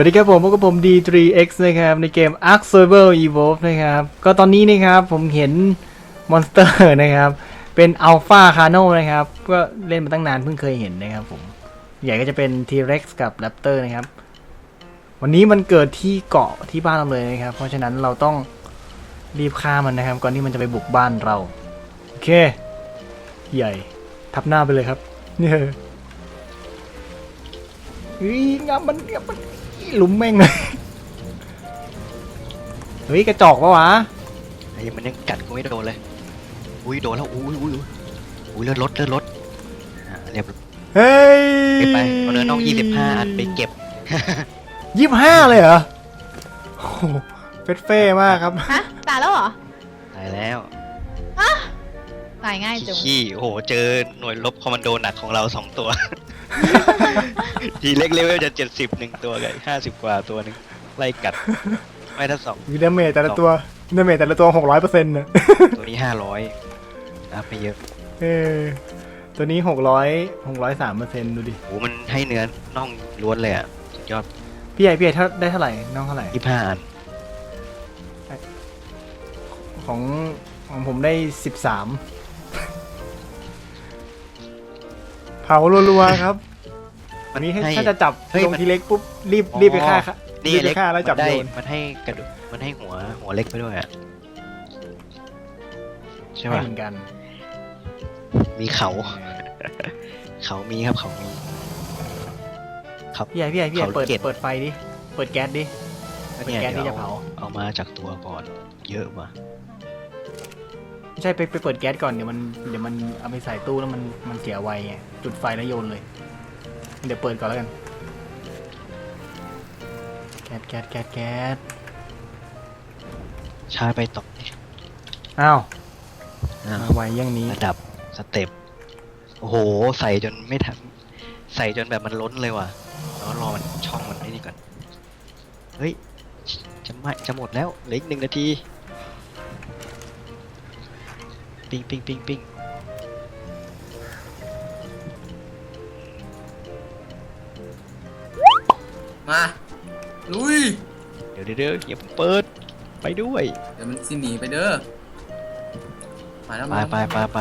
สวัสดีครับผมพบกับผม D3X นะครับ ในเกม Ark Survival Evolve นะครับ ก็ตอนนี้นะครับผมเห็นมอนสเตอร์นะครับ เป็น Alpha Cano นะครับ ก็เล่นมาตั้งนานเพิ่งเคยเห็นนะครับผม ใหญ่ก็จะเป็น T-Rex กับ Raptor นะครับ วันนี้มันเกิดที่เกาะที่บ้านเราเลยนะครับ เพราะฉะนั้นเราต้องรีบฆ่ามันนะครับ ก่อนที่มันจะไปบุกบ้านเรา โอเค ใหญ่ทับหน้าไปเลยครับเนี่ยเฮ้ยงับมันงับมัน ลุมแม่งเลยเฮ้ยกระจอกปะวะไอ้มันยังกัดกูไม่โดนเลย อุ้ยโดนแล้วอุ้ยอุ้ยอุ้ยอุ้ยเลือดลดเลือดลดอ่าเรียบร้อยเฮ้ยไปไปเอาเนื้อน้อง25อันไปเก็บ ยี่สิบห้าเลยเหรอโอ้โหเฟสเฟ่มากครับ ฮะตายแล้วเหรอตายแล้วตายง่ายจัง ขี้โอ้โหเจอหน่วยลบคอมมานโดหนักของเราสองตัว ทีเล็กเลเวลจะเจ็ดสิบหนึ่งตัวกับห้าสิบกว่าตัวหนึงไล่กัด ไม่ถ้าสองมีดาเมจแต่ละตัวดาเมจแต่ละตัวหกร้อยเปอร์เซ็นต์นะตัวนี้ห้าร้อยอัพไปเยอะเออตัวนี้หกร้อยหกร้อยสามเปอร์เซ็นต์ดูดิโอ้โหมันให้เนื้อน่องล้วนเลยอะสุดยอดพี่ใหญ่พี่ใหญ่เท่าได้เท่าไหร่น้องเท่าไหร่ ยี่ห้าอันของของผมได้สิบสาม ผารัวๆครับ อันนี้ให้ให้ถ้าจะจับเฮ้ยลงมันทีเล็กปุ๊บรีบอ๋อ รีบไปฆ่าค่ะนี่รีบไปเล็กฆ่าแล้วจับมันได้โยนมันให้กระดูกมันให้หัวหัวเล็กไปด้วยอะใช่ให้ป่ะเหมือนกันมีเขา เขามีครับเขามีพี่ใหญ่พี่ใหญ่พี่ใหญ่เขาเปิดเก็บ เปิดไฟดิเปิดแก๊สดิก็เนี่ยแก๊สที่เดี๋ยวจะเผาเอาเอามาจากตัวก่อน เยอะว่ะไม่ ใช่ไปไปเปิดแก๊สก่อนเดี๋ยวมันเดี๋ยวมันเอาไปใส่ตู้แล้วมันมันเสียไวไงจุดไฟแล้วโยนเลย เดี๋ยวเปิดก่อนแล้วกัน แก๊สแก๊สแก๊สแก๊สช้าไปตกอ้าวอ่ามาไวอย่างนี้ระดับสเต็ปโอ้โห ใส่จนไม่ทันใส่จนแบบมันล้นเลยว่ะแล้วรอมันช่องมันไอ้นี่ก่อน เฮ้ย จะไม่จะหมดแล้วเหลืออีกหนึ่งนาที ปิ้งปิ้งปิ้งปิ้งมาลุยเดี๋ยวเดี๋ยวเดี๋ยวอย่าเพิ่งเปิดไปด้วยเดี๋ยวมันสิหนีไปเด้อมาแล้วไปมาไปไปไป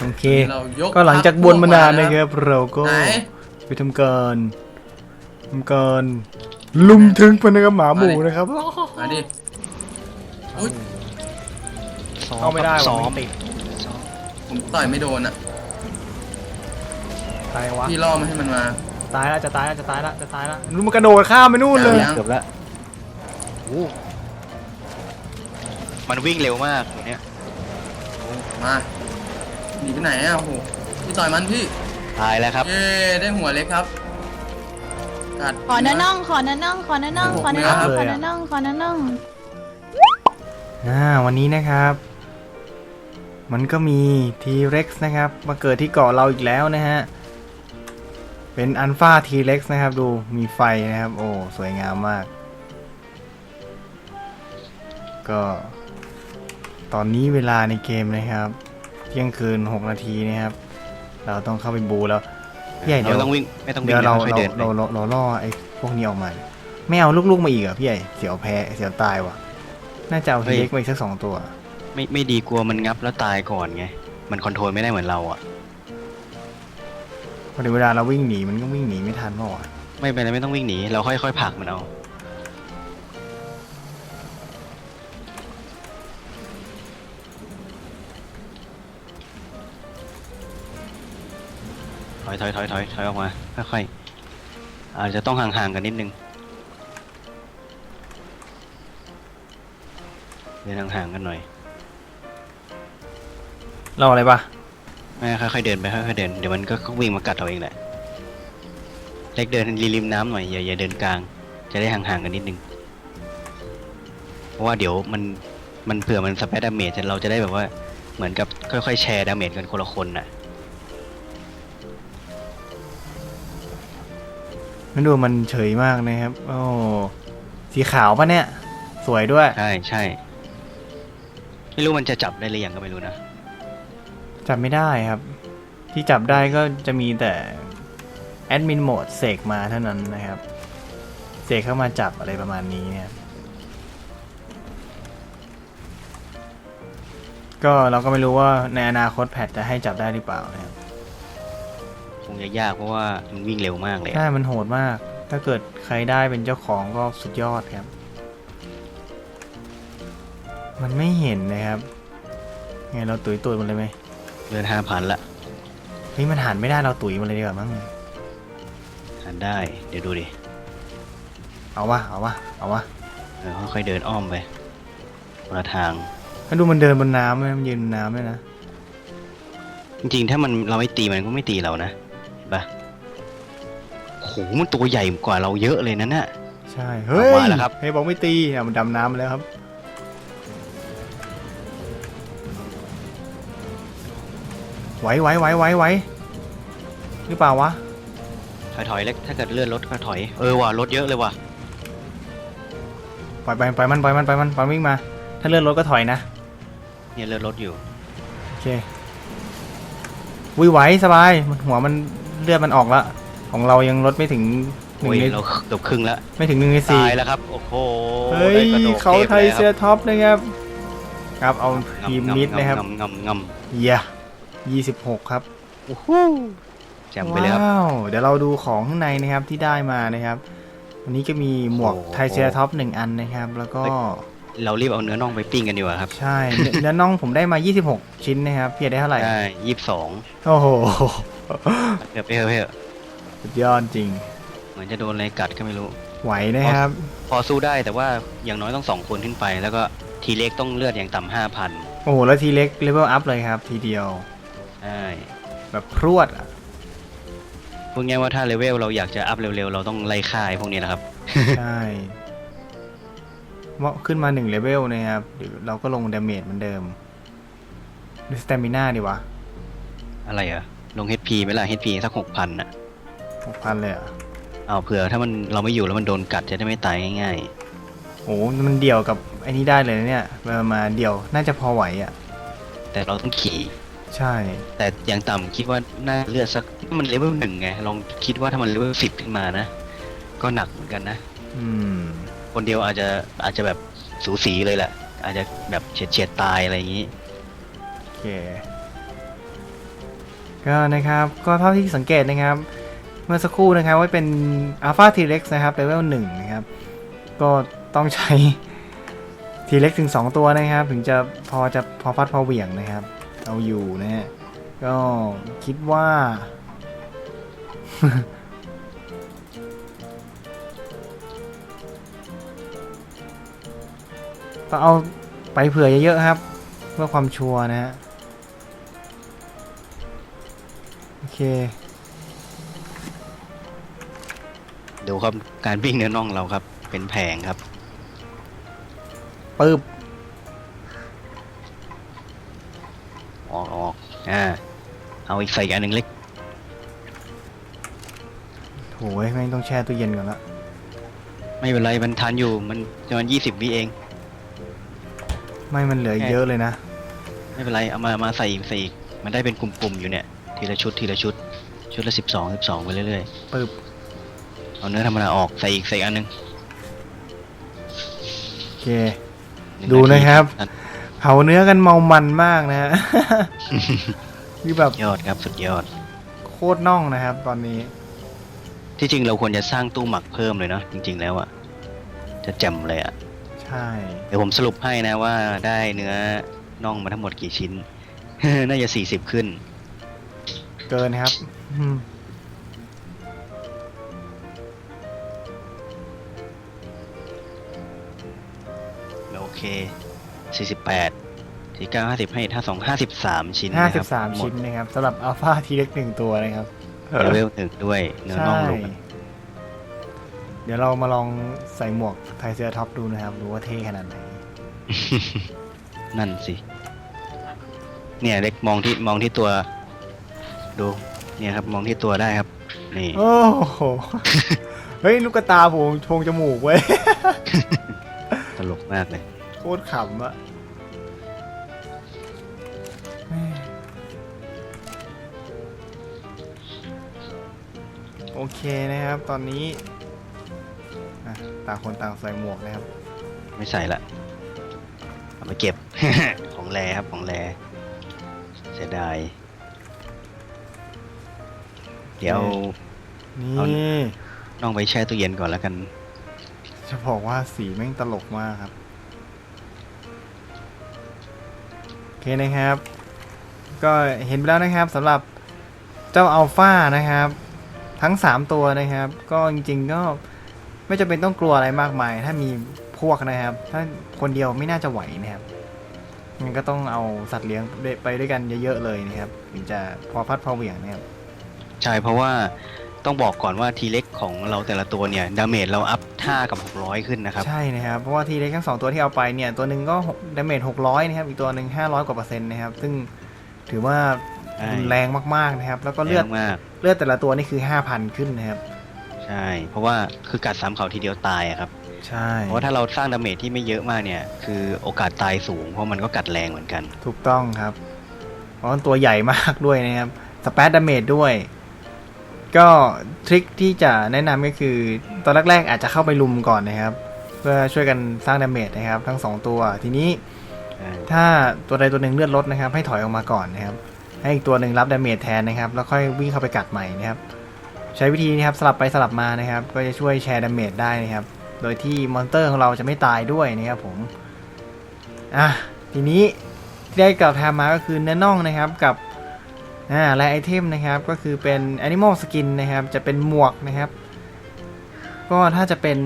โอเค เรายกก็หลังจากบนมานานนะครับเราก็ไหนไปทำการทำการลุมถึงพนักงานหมาหมูนะครับมาดิอุ๊ย ซ้อมเข้าไม่ได้ซ้วะอมไม่ติดซ้อมผมต่อยไม่โดนอะตายวะพี่ล่อมาให้มันมา ตายแล้วจะตายแล้วจะตายแล้วจะตายแล้วนู่นมันกระโดดข้ามไปนู่นเลยยังเกือบละโอ้มันวิ่งเร็วมากตัวเนี้ยมาหนีไปไหนอะโอ้โหพี่ต่อยมันพี่ตายแล้วครับเย้ได้หัวเล็กครับกัดขอเนื้อน่องขอเนื้อน่องขอเนื้อน่องขอเนื้อน่องเลยขออะเนื้อน่องขอเนื้อน่องอ่าวันนี้นะครับ มันก็มี T-Rex นะครับ มาเกิดที่เกาะเราอีกแล้วนะฮะ เป็นอันฟา T-Rex นะครับดูมีไฟนะครับ โอ้ สวยงามมาก ก็ ตอนนี้เวลาในเกมนะครับ เที่ยงคืน 6 นาทีนะครับ เราต้องเข้าไปบูแล้วพี่ใหญ่เดี๋ยวไม่ต้องวิ่งไม่ต้องวิ่เดี๋ยวงเราค่อยเราๆเดินไปเราเราเราล่อไอ้พวกนี้ออกมา ไม่เอาลูกๆมาอีกเหรอพี่ใหญ่เสียวแพ้เสียวตายว่ะ น่าจะเอาทีเล็กมาอีกสักสองตัว ไม่ไม่ดีกลัวมันงับแล้วตายก่อนไง มันคอนโทรลไม่ได้เหมือนเราอะ พอถึงเวลาเราวิ่งหนีมันก็วิ่งหนีไม่ทันเปล่าวะไม่เป็นไรไม่ต้องวิ่งหนี เราค่อยๆผลักมันเอา ถอยถอยถอยถอยถอยออกมาค่อยๆอาจจะต้องห่างๆกันนิดนึงเดินห่างๆกันหน่อย เราอะไรปะไม่ค่อยๆเดินไปค่อยๆเดินเดี๋ยวมันก็วิ่งมากัดเราเองแหละเล็กเดินริมน้ำหน่อยอย่าอย่าเดินกลาง จะได้ห่างๆกันนิดนึงเพราะว่าเดี๋ยวมันมันเผื่อมันสเปซดาเมจเราจะได้แบบว่าเหมือนกับค่อยๆแชร์ดาเมจกันคนละคนน่ะมันดูมันเฉยมากนะครับ โอ้สีขาวปะเนี่ย สวยด้วย ใช่ใช่ไม่รู้มันจะจับได้หรือยังก็ไม่รู้นะ จับไม่ได้ครับ ที่จับได้ก็จะมีแต่แอดมินโหมดเสกมาเท่านั้นนะครับ เสกเข้ามาจับอะไรประมาณนี้เนี่ยก็เราก็ไม่รู้ว่าในอนาคตแพทจะให้จับได้หรือเปล่านะครับคงจะยากเพราะว่ามันวิ่งเร็วมากเลยใช่มันโหดมาก ถ้าเกิดใครได้เป็นเจ้าของก็สุดยอดครับ มันไม่เห็นนะครับ ไงเราตุ๋ยตุ๋ยมันเลยไหม เดินห้าพันละเฮ้ยมันหันไม่ได้เราตุ๋ยมันเลยดีกว่ามั้งหันได้ เดี๋ยวดูดิ เอาวะเอาวะเอาวะเออค่อยๆเดินอ้อมไปคนละทาง ถ้าดูมันเดินบนน้ำไหมมันยืนบนน้ำเลยนะจริงๆ ถ้ามันเราไม่ตีมันก็ไม่ตีเรานะเห็นปะโหมันตัวใหญ่กว่าเราเยอะเลยนะน่ะ ใช่เฮ้ยเอามาแล้วครับ เฮ้ยบอกไม่ตีอะมันดำน้ำมาแล้วครับ ไหวไหวไหวไหวไหวหรือเปล่าวะ ถอยถอยๆเล็กถ้าเกิดเลื่อนรถก็ถอย เออว่ะรถเยอะเลยว่ะปล่อยไปปล่อยมันปล่อยมันปล่อยมันปล่อยมันวิ่งมา ถ้าเลื่อนรถก็ถอยนะ เนี่ยเลื่อนรถอยู่ โอเควิไหวสบายมันหัวมันเลือดมันออกละ ของเรายังลดไม่ถึงหนึ่โอ้งยในเราเกือบครึ่งแล้วไม่ถึงหนึ่งในสี่ตายแล้วครับ โอ้โหเฮ้ยได้กระโดดเขาไทยทพเซียแล้วท็อปนะครับ ครับเอาครับทีมมิดนะครับงำงำงำเยี่ย ยี่สิบหกครับโอ้โหแจ่มไปเลยครับว้าวเดี๋ยวเราดูของข้างในนะครับที่ได้มานะครับ วันนี้ก็มีหมวกโอ้โหไทยเซียท็อปหนึ่งอันนะครับ แล้วก็เรารีบเอาเนื้อน่องไปปิ้งกันดีกว่าครับ ใช่เนื้อเนื้อน่องผมได้มา 26 ชิ้นนะครับพี่ได้เท่าไหร่ได้ยี่สิบสองโอ้โหเดี๋ยวไปเถอะไปเถอะสุดยอดจริง เหมือนจะโดนอะไรกัดก็ไม่รู้ ไหวนะครับ พอสู้ได้แต่ว่าอย่างน้อยต้องสองคนขึ้นไป แล้วก็ทีเล็กต้องเลือดอย่างต่ำห้าพันโอ้โหแล้วทีเล็กเลเวลอัพเลยครับ ทีเดียว ใช่แบบพรวดอะพูดง่ายว่าถ้าเลเวลเราอยากจะอัพเร็วๆ เราต้องไล่ค่ายพวกนี้นะครับ ใช่ว่าขึ้นมาหนึ่งเลเวลนะครับเดี๋ยวเราก็ลงดาเมจเหมือนเดิมดูสเตมิน่าดีวะอะไรอะลง HP ไหมล่ะ HP สักหกพันอะหกพันเลยเหรอะเอาเผื่อถ้ามันเราไม่อยู่แล้วมันโดนกัดจะได้ไม่ตายง่ายโอ้มันเดี่ยวกับไอ้นี้ได้เลยนะเนี่ยมามาเดี่ยวน่าจะพอไหวอะ ๆ แต่เราต้องขี่ ใช่ แต่อย่างต่ำคิดว่าน่าเลือดสักมันเลเวลหนึ่งไงลองคิดว่าถ้ามันเลเวลสิบขึ้นมานะ ก็หนักเหมือนกันนะ อืม คนเดียวอาจจะอาจจะแบบสูสีเลยแหละ อาจจะแบบเฉียดเฉียดๆตายอะไรอย่างนี้ โอเค ก็นะครับ ก็เท่าที่สังเกตนะครับ เมื่อสักครู่นะครับว่าเป็น Alpha T-Rex นะครับ เลเวลหนึ่งนะครับ ก็ต้องใช้ T-Rex ถึง 2 ตัวนะครับ ถึงจะพอจะพอฟัดพอเหวี่ยงนะครับ เอาอยู่นะฮะ ก็คิดว่า ก็เอาไปเผื่อเยอะๆครับ เพื่อความชัวร์นะฮะ โอเค ดูครับการวิ่งเนื้อน่องเราครับ เป็นแผงครับปึ๊บ เอาอีกใส่อีกอันหนึ่งเล็ก โหยแม่งต้องแช่ตู้เย็นก่อนละไม่เป็นไรมันทันอยู่มันประมาณยี่สิบวิเอง ไม่มันเหลือเยอะเลยนะไม่เป็นไรเอามามาใส่อีกใส่อีกมันได้เป็นกลุ่มๆอยู่เนี่ย ทีละชุดทีละชุด ชุดละสิบสองสิบสองไปเรื่อยปึ๊บๆเอาเนื้อธรรมดาออกใส่อีกใส่อีกอันหนึงโอเค หงดูาทีนะครับนั่นเผาเนื้อกันเมามันมากนะฮะ คือแบบยอดครับสุดยอด โคตรน่องนะครับ ตอนนี้ที่จริงเราควรจะสร้างตู้หมักเพิ่มเลยเนาะจริง ๆ แล้วอะจะแจ่มเลยอะใช่ เดี๋ยวผมสรุปให้นะว่าได้เนื้อน่องมาทั้งหมดกี่ชิ้น น่าจะสี่สิบขึ้น เกินครับอืมโอเคสี่สิบแปด สี่เก้าห้าสิบให้ถ้าสองห้าสิบสามชิ้นห้านะคสิรับบสามหมดชิ้นนะครับสำหรับอัลฟาทีเล็กหนึ่งตัวนะครับ เลเวลหนึ่งด้วยเนื้อใช่น่องลง เดี๋ยวเรามาลองใส่หมวกไทเซอร์ท็อปดูนะครับ ดูว่าเท่ขนาดไหน นั่นสิ เนี่ยเล็กมองที่มองที่ตัว ดู เนี่ยครับมองที่ตัวได้ครับ นี่ โอ้โห เฮ้ย ลูกกระตาผมโชงจมูกเว้ย ตลกมากเลย โคตรขำอะ โอเคนะครับ ตอนนี้ออะต่างคนต่างใส่หมวกนะครับ ไม่ใส่ละเอาไปเก็บ ของแรครับของแรเสียดายเดี๋ยว นี่เอา น้องไปแช่ตู้เย็นก่อนแล้วกัน จะบอกว่าสีแม่งตลกมากครับ โอเคนะครับ ก็เห็นไปแล้วนะครับสำหรับเจ้าอัลฟานะครับ ทั้ง 3 ตัวนะครับ ก็จริงๆก็ไม่จำเป็นต้องกลัวอะไรมากมาย ถ้ามีพวกนะครับ ถ้าคนเดียวไม่น่าจะไหวนะครับงั้นก็ต้องเอาสัตว์เลี้ยงไปด้วยกันเยอะๆเลยนะครับถึงจะพอพัดพอเหวี่ยงนะครับใช่เพราะว่าต้องบอกก่อนว่าทีเล็กของเราแต่ละตัวเนี่ยดาเมจเราอัพ5กับ 600 ขึ้นนะครับใช่นะครับเพราะว่าทีเล็กทั้งสองตัวที่เอาไปเนี่ยตัวหนึ่งก็ดาเมจ600 นะครับอีกตัวหนึ่ง500 กว่าเปอร์เซ็นต์นะครับซึ่งถือว่าใช่ รุนแรงมากๆนะครับ แล้วก็เลือดแรงมากเลือดแต่ละตัวนี่คือ5,000ขึ้นนะครับ ใช่ เพราะว่าคือกัดสามเขาทีเดียวตายอะครับ ใช่ เพราะว่าถ้าเราสร้างดาเมจที่ไม่เยอะมากเนี่ย คือโอกาสตายสูง เพราะมันก็กัดแรงเหมือนกัน ถูกต้องครับ เพราะมันตัวใหญ่มากด้วยนะครับ สเปซดาเมจด้วย ก็ทริคที่จะแนะนำก็คือ ตอนแรกๆอาจจะเข้าไปลุมก่อนนะครับ เพื่อช่วยกันสร้างดาเมจนะครับ ทั้งสองตัว ทีนี้ใช่ถ้าตัวใดตัวหนึ่งเลือดลดนะครับ ให้ถอยออกมาก่อนนะครับ ให้อีกตัวหนึ่งรับดาเมจแทนนะครับ แล้วค่อยวิ่งเข้าไปกัดใหม่นะครับ ใช้วิธีนี้ครับสลับไปสลับมานะครับ ก็จะช่วยแชร์ดาเมจได้นะครับ โดยที่มอนสเตอร์ของเราจะไม่ตายด้วยนะครับผม อะ ทีนี้ที่ได้กล่าวทำมาก็คือเนื้อน่องนะครับกับอ่าและไอเทมนะครับก็คือเป็น Animal Skin นะครับ จะเป็นหมวกนะครับ ก็ถ้าจะเป็น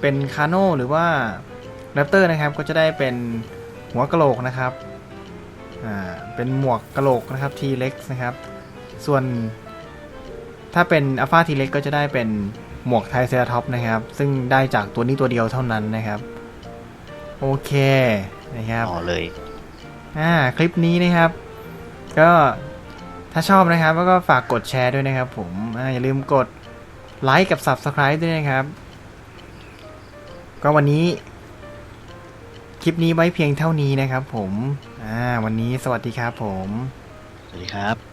เป็นคาโนหรือว่าแรปเตอร์นะครับก็จะได้เป็นหัวกะโหลกนะครับ เป็นหมวกกะโหลกนะครับ T-Rex นะครับ ส่วนถ้าเป็นอัลฟา T-Rex ก็จะได้เป็นหมวกไทเซราท็อปนะครับ ซึ่งได้จากตัวนี้ตัวเดียวเท่านั้นนะครับ โอเคนะครับต่อเลยอ่าคลิปนี้นะครับ ก็ถ้าชอบนะครับก็ฝากกดแชร์ด้วยนะครับผมอ่าอย่าลืมกดไลค์กับ Subscribe ด้วยนะครับ ก็วันนี้คลิปนี้ไว้เพียงเท่านี้นะครับผม อ่าวันนี้สวัสดีครับผม สวัสดีครับ